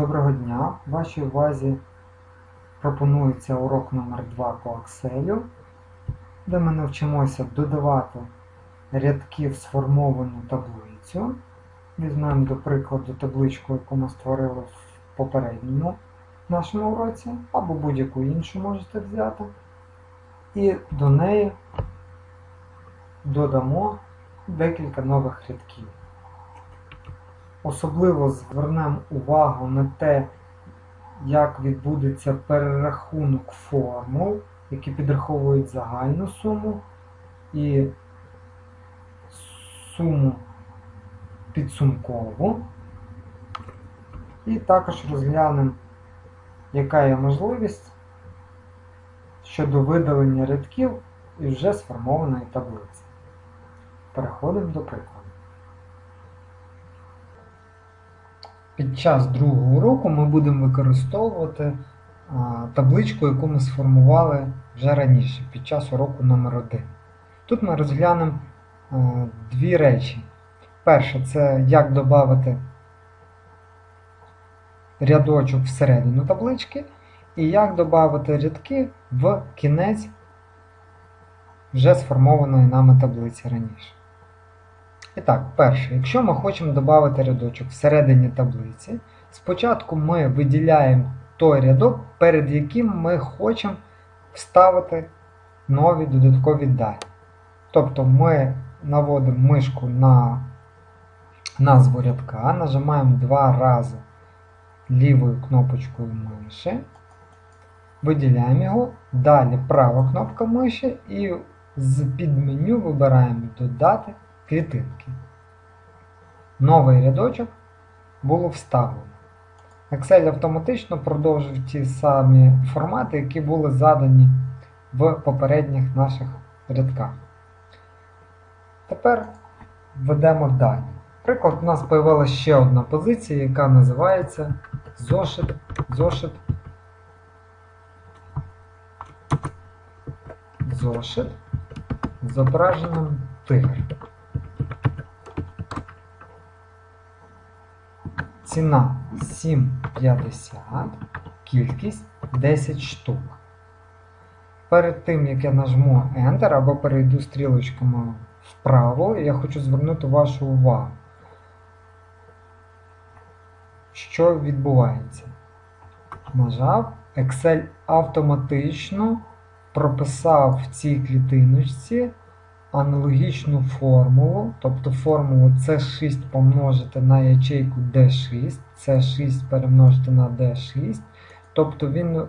Доброго дня! Вашій увазі пропонується урок номер 2 по Excel, де ми навчимося додавати рядки в сформовану таблицю. Візьмемо, до прикладу, табличку, яку ми створили в попередньому нашому уроці, або будь-яку іншу можете взяти. І до неї додамо декілька нових рядків. Особливо звернемо увагу на те, як відбудеться перерахунок формул, які підраховують загальну суму і суму підсумкову. І також розглянемо, яка є можливість щодо видалення рядків із вже сформованої таблиці. Переходимо до прикладу. Під час другого уроку ми будемо використовувати табличку, яку ми сформували вже раніше, під час уроку номер 1 Тут ми розглянемо дві речі. Перше, це як додати рядочок всередину таблички, і як додати рядки в кінець вже сформованої нами таблиці раніше. І так, перше, якщо ми хочемо додати рядочок всередині таблиці, спочатку ми виділяємо той рядок, перед яким ми хочемо вставити нові додаткові дані. Тобто ми наводимо мишку на назву рядка, нажимаємо два рази лівою кнопочкою миші, виділяємо його, далі права кнопка миші і з під меню вибираємо Додати клітинки. Новий рядочок було вставлено. Excel автоматично продовжив ті самі формати, які були задані в попередніх наших рядках. Тепер введемо дані. Наприклад, у нас з'явилася ще одна позиція, яка називається зошит, зошит, зошит з зображенням тигр. Ціна 7,50, кількість 10 штук. Перед тим, як я нажму Enter або перейду стрілочками вправо, я хочу звернути вашу увагу, що відбувається. Нажав, Excel автоматично прописав в цій клітиночці аналогічну формулу, тобто формулу C6 помножити на ячейку D6, C6 перемножити на D6. Тобто він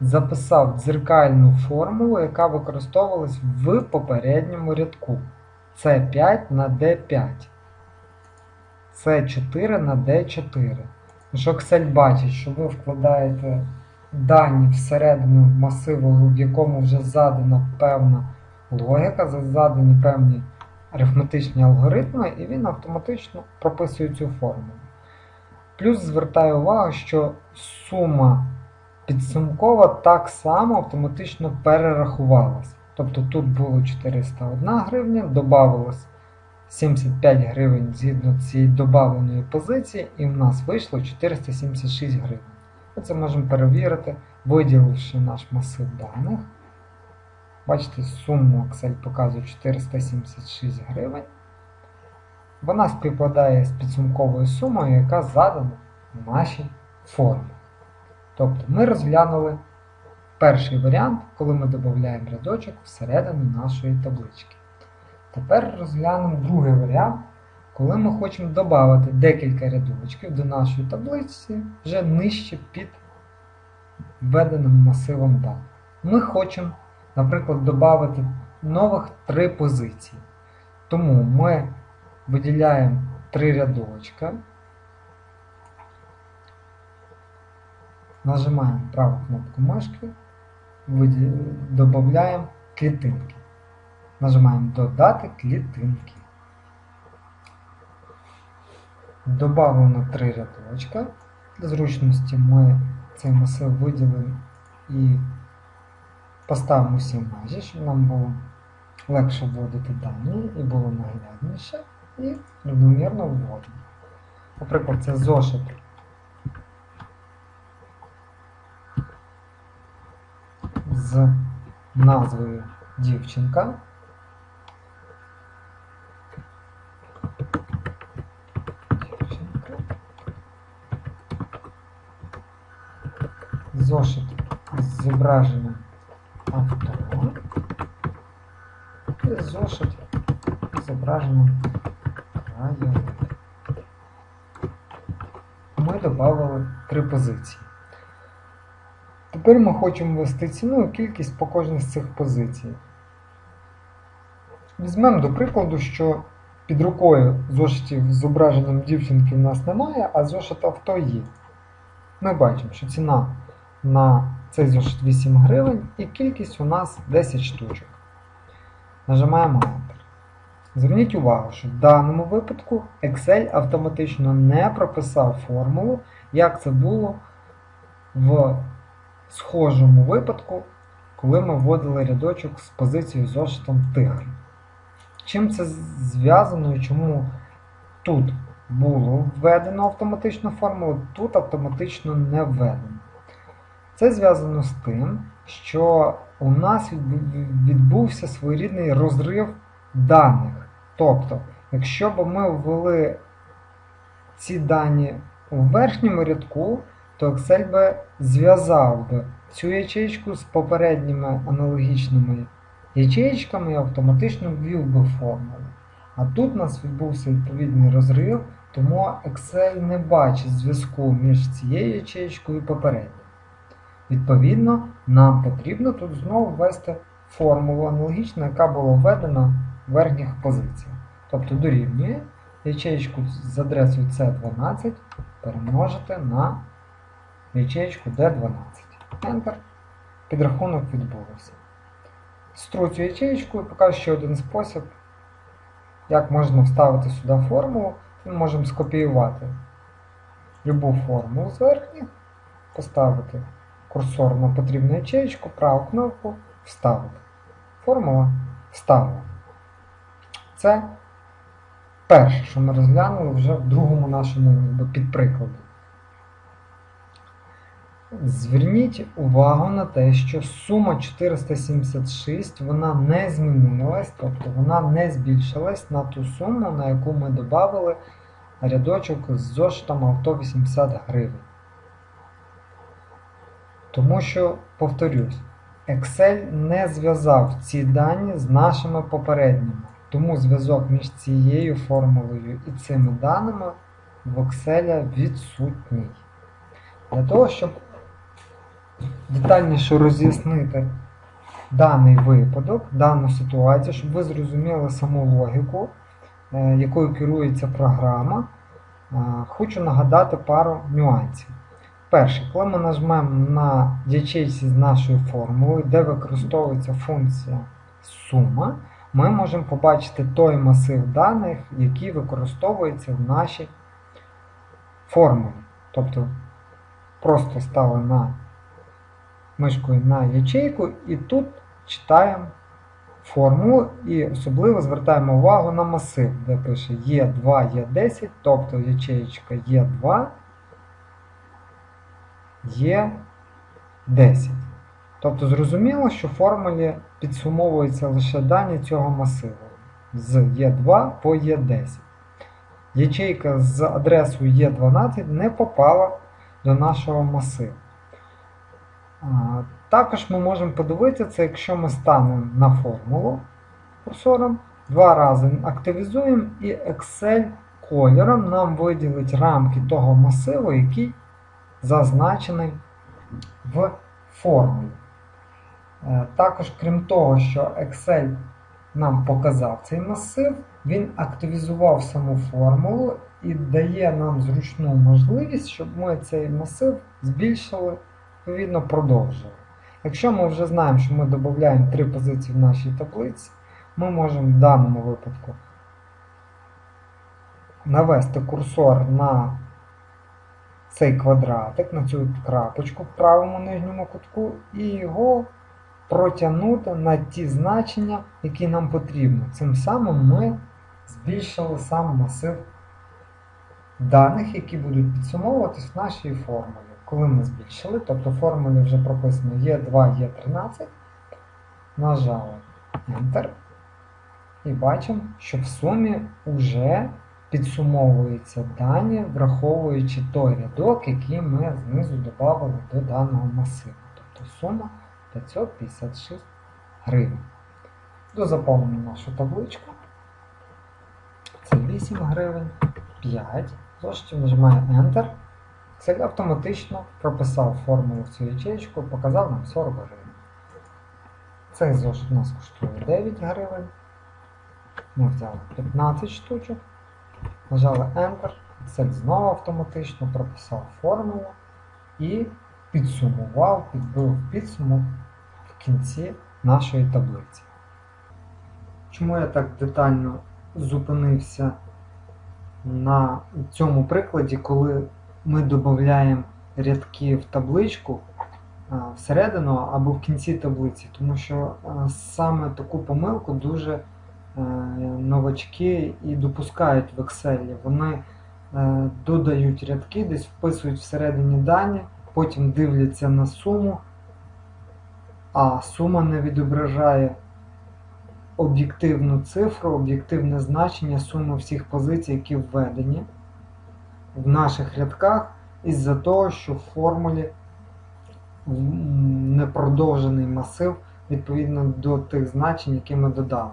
записав дзеркальну формулу, яка використовувалась в попередньому рядку. C5 на D5. C4 на D4. Що Excel бачить, що ви вкладаєте дані всередину масиву, в якому вже задана певна логіка, задані певні арифметичні алгоритми, і він автоматично прописує цю формулу. Плюс звертаю увагу, що сума підсумкова так само автоматично перерахувалась. Тобто тут було 401 гривня, додавалось 75 гривень згідно цієї додавленої позиції, і в нас вийшло 476 гривень. Ми це можемо перевірити, виділивши наш масив даних. Бачите, суму Excel показує 476 гривень. Вона співпадає з підсумковою сумою, яка задана в нашій формі. Тобто ми розглянули перший варіант, коли ми додаємо рядочок всередину нашої таблички. Тепер розглянемо другий варіант, коли ми хочемо додати декілька рядочків до нашої таблиці вже нижче під введеним масивом даних. Ми хочемо наприклад, додати нових три позиції. Тому ми виділяємо три рядочка, нажимаємо праву кнопку мишки, додаємо клітинки. Нажимаємо Додати клітинки. Добавимо три рядочка. Для зручності ми цей масив виділимо і Поставимо 7 межі, щоб нам було легше вводити дані і було наглядніше і рівномірно вводимо. Наприклад, це зошит. З назвою дівчинка. Дівчинка. Зошит з зображенням авто. І зошит з зображенням краєвид. Ми додали три позиції. Тепер ми хочемо ввести ціну і кількість по кожній з цих позицій. Візьмемо до прикладу, що під рукою зошитів з зображенням дівчинки в нас немає, а зошит авто є. Ми бачимо, що ціна на цей зошит 8 гривень і кількість у нас 10 штучок. Нажимаємо Enter. Зверніть увагу, що в даному випадку Excel автоматично не прописав формулу, як це було в схожому випадку, коли ми вводили рядочок з позицією зошитом тигр. Чим це зв'язано і чому тут було введено автоматичну формулу, тут автоматично не введено. Це зв'язано з тим, що у нас відбувся своєрідний розрив даних. Тобто, якщо б ми ввели ці дані у верхньому рядку, то Excel би зв'язав би цю ячейку з попередніми аналогічними ячеїчками і автоматично ввів би формулу. А тут у нас відбувся відповідний розрив, тому Excel не бачить зв'язку між цією ячеєчкою і попередньою. Відповідно, нам потрібно тут знову ввести формулу аналогічну, яка була введена в верхніх позиціях. Тобто дорівнює ячеєчку з адресою C12 перемножити на ячеєчку D12. Enter. Підрахунок відбувся. Стру цю ячеєчку і покажу ще один спосіб, як можна вставити сюди формулу. Ми можемо скопіювати любу формулу з верхніх, поставити курсор на потрібну ячеєчку, праву кнопку Вставити. Формула вставлена. Це перше, що ми розглянули вже в другому нашому підприкладі. Зверніть увагу на те, що сума 476 вона не змінилась, тобто вона не збільшилась на ту суму, на яку ми додали рядочок з зошитом авто 80 гривень. Тому що, повторюсь, Excel не зв'язав ці дані з нашими попередніми. Тому зв'язок між цією формулою і цими даними в Excel відсутній. Для того, щоб детальніше роз'яснити даний випадок, дану ситуацію, щоб ви зрозуміли саму логіку, е, якою керується програма, е, хочу нагадати пару нюансів. Перше, коли ми нажмемо на ячейці з нашою формулою, де використовується функція сума, ми можемо побачити той масив даних, який використовується в нашій формулі. Тобто просто ставимо на мишкою на ячейку і тут читаємо формулу і особливо звертаємо увагу на масив, де пише Е2, Е10, тобто ячеєчка Е2 є 10. Тобто зрозуміло, що в формулі підсумовуються лише дані цього масиву з Е2 по Е10. Ячейка з адресою Е12 не попала до нашого масиву. Також ми можемо подивитися якщо ми станемо на формулу курсором, два рази активізуємо і Excel кольором нам виділить рамки того масиву, який зазначений в формулі. Е, також, крім того, що Excel нам показав цей масив, він активізував саму формулу і дає нам зручну можливість, щоб ми цей масив збільшили, відповідно, продовжили. Якщо ми вже знаємо, що ми додаємо три позиції в нашій таблиці, ми можемо в даному випадку навести курсор на цей квадратик, на цю крапочку в правому нижньому кутку, і його протягнути на ті значення, які нам потрібно. Цим самим ми збільшили сам масив даних, які будуть підсумовуватись в нашій формулі. Коли ми збільшили, тобто в формулі вже прописано Е2, Е13, нажали Enter і бачимо, що в сумі вже підсумовуються дані, враховуючи той рядок, який ми знизу додали до даного масиву. Тобто сума 556 гривень. Дозаповнимо нашу табличку. Це 8 гривень, 5. Зошитів нажимаю Enter. Excel автоматично прописав формулу в цю ячейку, показав нам 40 гривень. Цей зошит у нас коштує 9 гривень. Ми взяли 15 штучок, нажали Enter, Excel знову автоматично прописав формулу і підсумував, підбив підсумок в кінці нашої таблиці. Чому я так детально зупинився на цьому прикладі, коли ми додаємо рядки в табличку всередину або в кінці таблиці, тому що саме таку помилку дуже новачки і допускають в Excel. Вони е, додають рядки, десь вписують всередині дані, потім дивляться на суму, а сума не відображає об'єктивну цифру, об'єктивне значення суми всіх позицій, які введені в наших рядках, із-за того, що в формулі непродовжений масив відповідно до тих значень, які ми додали.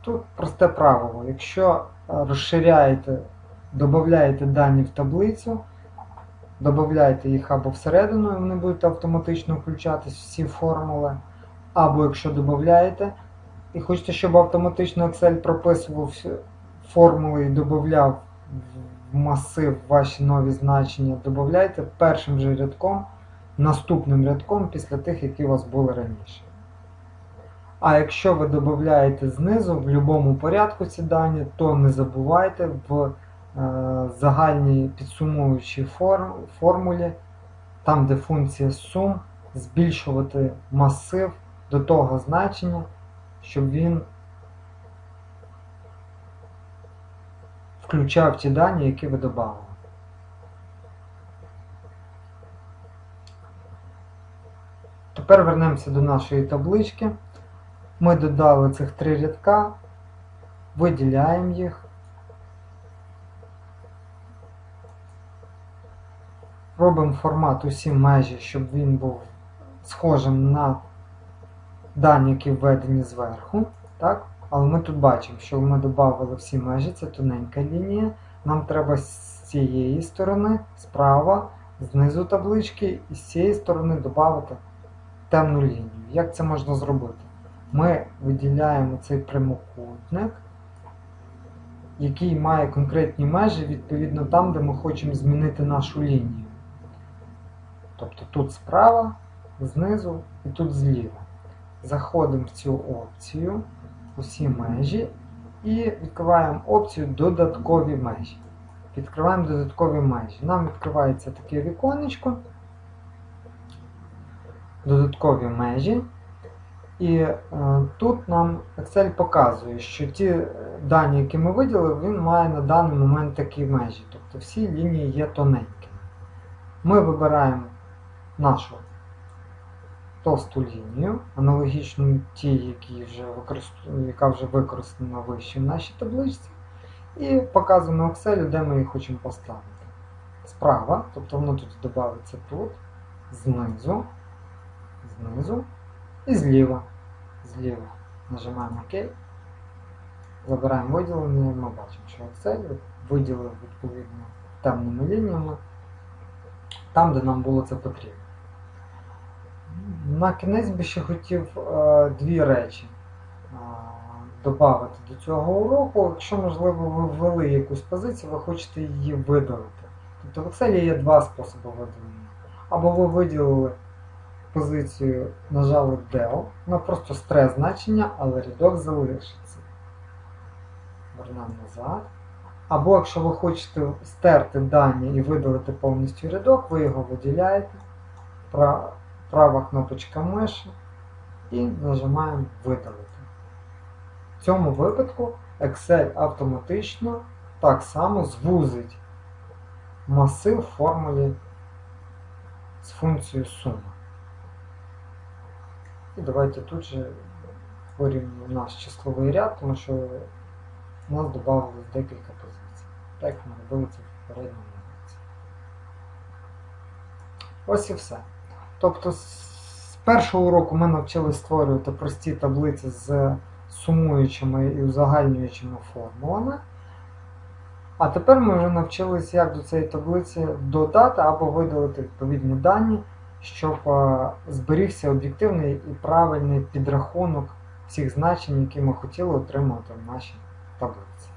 Тут просте правило. Якщо розширяєте, додаєте дані в таблицю, додаєте їх або всередину, і вони будуть автоматично включатись всі формули, або якщо додаєте, і хочете, щоб автоматично Excel прописував формули і додавав в масив ваші нові значення, додайте першим же рядком, наступним рядком після тих, які у вас були раніше. А якщо ви додаєте знизу в будь-якому порядку ці дані, то не забувайте в е, загальній підсумуючій формулі, там де функція сум, збільшувати масив до того значення, щоб він включав ті дані, які ви додали. Тепер вернемося до нашої таблички. Ми додали цих три рядка, виділяємо їх. Робимо формат усі межі, щоб він був схожим на дані, які введені зверху. Так? Але ми тут бачимо, що ми додали всі межі, це тоненька лінія. Нам треба з цієї сторони, справа, знизу таблички, і з цієї сторони додати темну лінію. Як це можна зробити? Ми виділяємо цей прямокутник, який має конкретні межі відповідно там, де ми хочемо змінити нашу лінію. Тобто тут справа, знизу і тут зліва. Заходимо в цю опцію усі межі і відкриваємо опцію Додаткові межі. Відкриваємо додаткові межі. Нам відкривається таке віконечко, додаткові межі. І е, тут нам Excel показує, що ті дані, які ми виділили, він має на даний момент такі межі. Тобто всі лінії є тоненькими. Ми вибираємо нашу товсту лінію, аналогічну тій, які вже яка вже використана вище в нашій табличці. І показуємо Excel, де ми її хочемо поставити. Справа, тобто воно тут додається тут, знизу, знизу і зліва. Зліва нажимаємо ОК. Забираємо виділення, ми бачимо, що Excel виділив відповідно темними лініями там, де нам було це потрібно. На кінець би ще хотів е, дві речі е, додати до цього уроку. Якщо, можливо, ви ввели якусь позицію, ви хочете її видалити. Тобто в Excel є два способи видалення. Або ви виділили позицію, нажали Del, вона просто стрес значення, але рядок залишиться. Вернемо назад. Або якщо ви хочете стерти дані і видалити повністю рядок, ви його виділяєте права кнопочка миші і нажимаємо Видалити. В цьому випадку Excel автоматично так само звузить масив формулі з функцією сума. І давайте тут же порівняємо наш числовий ряд, тому що у нас додавалось декілька позицій. Так як ми робили це в попередньому уроці. Ось і все. Тобто з першого уроку ми навчилися створювати прості таблиці з сумуючими і узагальнюючими формулами. А тепер ми вже навчилися, як до цієї таблиці додати або видалити відповідні дані, щоб е, зберігся об'єктивний і правильний підрахунок всіх значень, які ми хотіли отримати в нашій таблиці.